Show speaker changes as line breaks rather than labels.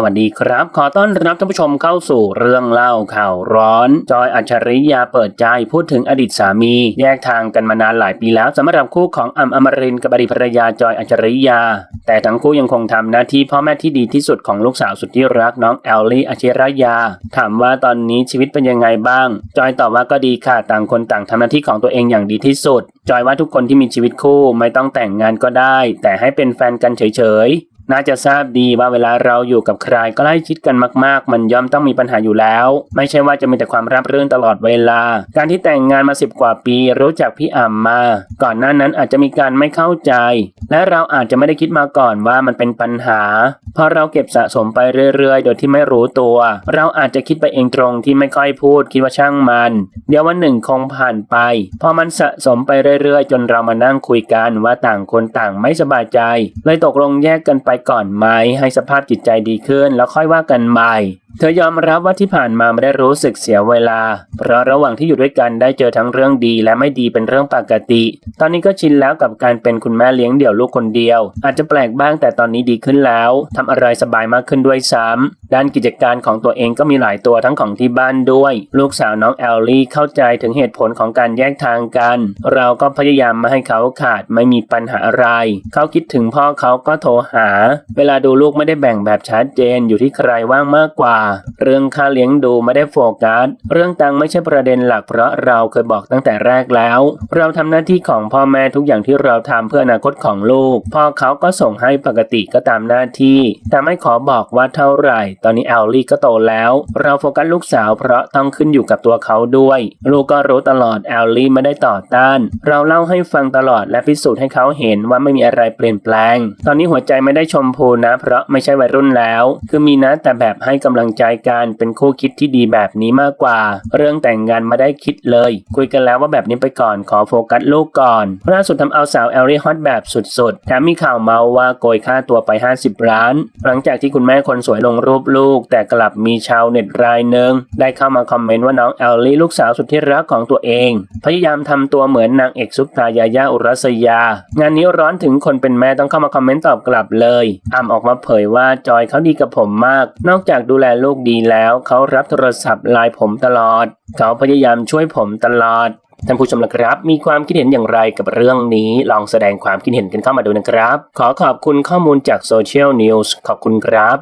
สวัสดีครับ ขอต้อนรับท่านผู้ชมเข้าสู่เรื่องเล่าข่าวร้อน จอยอัจฉริยาเปิดใจพูดถึงอดีตสามี แยกทางกันมานานหลายปีแล้วสำหรับคู่ของอัมอมรินกับอดีตภรรยาจอยอัจฉริยา แต่ทั้งคู่ยังคงทำหน้าที่พ่อแม่ที่ดีที่สุดของลูกสาวสุดที่รักน้องแอลลี่อัจฉริยา ถามว่าตอนนี้ชีวิตเป็นยังไงบ้าง จอยตอบว่าก็ดีค่ะต่างคนต่างทำหน้าที่ของตัวเองอย่างดีที่สุด จอยว่าทุกคนที่มีชีวิตคู่ไม่ต้องแต่งงานก็ได้ แต่ให้เป็นแฟนกันเฉยๆ น่าจะทราบดีว่าเวลาเราอยู่กับใครก็ใกล้ชิดกันมาก ๆ มันย่อมต้องมีปัญหาอยู่แล้ว ไม่ใช่ว่าจะมีแต่ความราบรื่นตลอดเวลา การที่แต่งงานมาสิบกว่าปีรู้จักพี่อ่ำมา ก่อนหน้านั้นอาจจะมีการไม่เข้าใจ และเราอาจจะไม่ได้คิดมาก่อนว่ามันเป็นปัญหาพอเราเก็บสะสมไปเรื่อย ๆ โดยที่ไม่รู้ตัว เราอาจจะคิดไปเองตรงที่ไม่ค่อยพูดคิดว่าช่างมัน เดี๋ยววันหนึ่งคงผ่านไป พอมันสะสมไปเรื่อย ๆ จนเรามานั่งคุยกันว่าต่างคนต่างไม่สบายใจ เลยตกลงแยกกันไปก่อนไหมให้สภาพจิตใจดีขึ้น แล้วค่อยว่ากันใหม่เธอยอมรับว่าที่ผ่านมาไม่ได้รู้สึกเสียเวลา เพราะระหว่างที่อยู่ด้วยกันได้เจอทั้งเรื่องดีและไม่ดีเป็นเรื่องปกติ ตอนนี้ก็ชินแล้วกับการเป็นคุณแม่เลี้ยงเดี่ยวลูกคนเดียว อาจจะแปลกบ้างแต่ตอนนี้ดีขึ้นแล้วทำอะไรสบายมากขึ้นด้วยซ้ำด้านกิจการของตัวเองก็มีหลายตัวทั้งของที่บ้านด้วย ลูกสาวน้องแอลลี่เข้าใจถึงเหตุผลของการแยกทางกัน เราก็พยายามม่ให้เขาขาดไม่มีปัญหาอะไร เขาคิดถึงพ่อเขาก็โทรหา เวลาดูลูกไม่ได้แบ่งแบบชัดเจนอยู่ที่ใครว่างมากกว่าเรื่องค่าเลี้ยงดูไม่ได้โฟกัส เรื่องตังไม่ใช่ประเด็นหลักเพราะเราเคยบอกตั้งแต่แรกแล้ว เราทำหน้าที่ของพ่อแม่ทุกอย่างที่เราทำเพื่ออนาคตของลูก พ่อเขาก็ส่งให้ปกติก็ตามหน้าที่แต่ไม่ขอบอกว่าเท่าไหร่ ตอนนี้แอลลี่ก็โตแล้ว เราโฟกัสลูกสาวเพราะต้องขึ้นอยู่กับตัวเขาด้วย ลูกก็รู้ตลอดแอลลี่ไม่ได้ต่อต้าน เราเล่าให้ฟังตลอดและพิสูจน์ให้เขาเห็นว่าไม่มีอะไรเปลี่ยนแปลง ตอนนี้หัวใจไม่ได้ชมพูนะ เพราะไม่ใช่วัยรุ่นแล้ว คือมีนะแต่แบบให้กำลังใจกันเป็นคู่คิดที่ดีแบบนี้มากกว่า เรื่องแต่งงานม่ได้คิดเลย คุยกันแล้วว่าแบบนี้ไปก่อนขอโฟกัสลูกก่อนล่าสุดทำเอาสาวแอลลี่ฮอตแบบสุดๆแถมมีข่าวเมาว่าโกยค่าตัวไป 50 ล้าน หลังจากที่คุณแม่คนสวยลงรูปลูก แต่กลับมีชาวเน็ตรายหนึ่งได้เข้ามาคอมเมนต์ว่าน้องแอลลี่ลูกสาวสุดที่รักของตัวเอง พยายามทำตัวเหมือนนางเอกซุปตายายาอุรัสยา งานนี้ร้อนถึงคนเป็นแม่ต้องเข้ามาคอมเมนต์ตอบกลับเลยอ้ำออกมาเผยว่าจอยเขาดีกับผมมาก นอกจากดูแลลูกดีแล้วเขารับโทรศัพท์ไลน์ผมตลอด เขาพยายามช่วยผมตลอดท่านผู้ชมนะครับ มีความคิดเห็นอย่างไรกับเรื่องนี้ ลองแสดงความคิดเห็นกันเข้ามาดูนะครับ ขอขอบคุณข้อมูลจากโซเชียลนิวส์ขอบคุณครับ